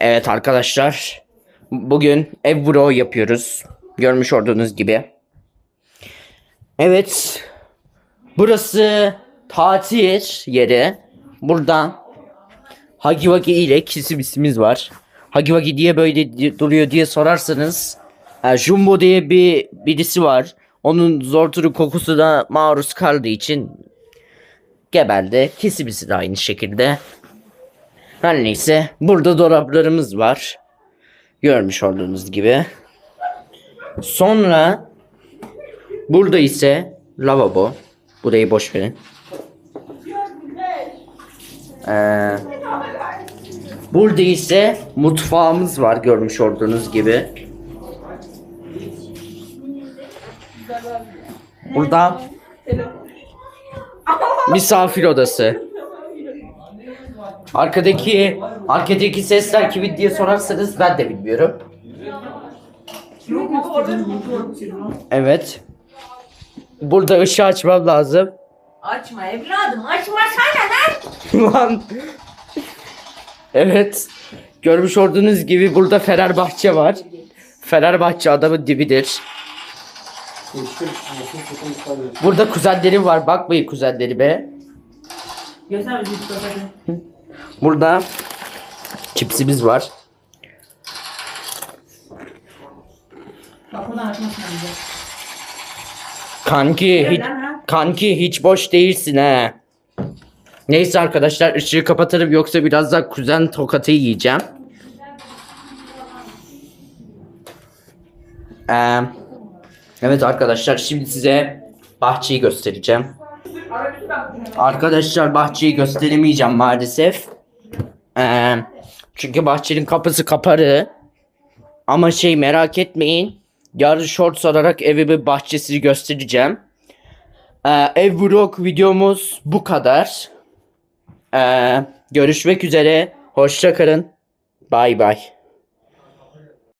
Evet arkadaşlar. Bugün ev vlog yapıyoruz. Görmüş olduğunuz gibi. Evet. Burası tatil yeri. Burada Hagi Wagi ile Kisimisimiz var. Hagi diye böyle duruyor diye sorarsanız e, Jumbo diye bir birisi var. Onun zorturu kokusu da maruz kaldığı için geberdi. Kisimisi de aynı şekilde. Her neyse burada dolaplarımız var. Görmüş olduğunuz gibi. Sonra burada ise lavabo. Burayı boş verin. Ee, burada ise mutfağımız var görmüş olduğunuz gibi. Burada misafir odası. Arkadaki arkadaki sesler kimin diye sorarsanız ben de bilmiyorum. Evet. Burada ışığı açmam lazım. Açma evladım açma sana lan. Lan. Evet. Görmüş olduğunuz gibi burada Fenerbahçe var. Fenerbahçe adamın dibidir. Burada kuzenlerim var. Bakmayın kuzenlerime. Göster bizi tutalım. Burada çipsimiz var. Kapıdan açmasın bize. Kanki hiç, Lan ha. kanki hiç boş değilsin ha. Neyse arkadaşlar ışığı kapatalım yoksa birazdan kuzen tokatı yiyeceğim. Ee, evet arkadaşlar şimdi size bahçeyi göstereceğim. Arkadaşlar bahçeyi gösteremeyeceğim maalesef. Ee, çünkü bahçenin kapısı kapalı. Ama şey merak etmeyin. Yarın shorts olarak evimin bahçesini göstereceğim. Ee, ev vlog videomuz bu kadar. Ee, görüşmek üzere. Hoşça kalın. Bay bay.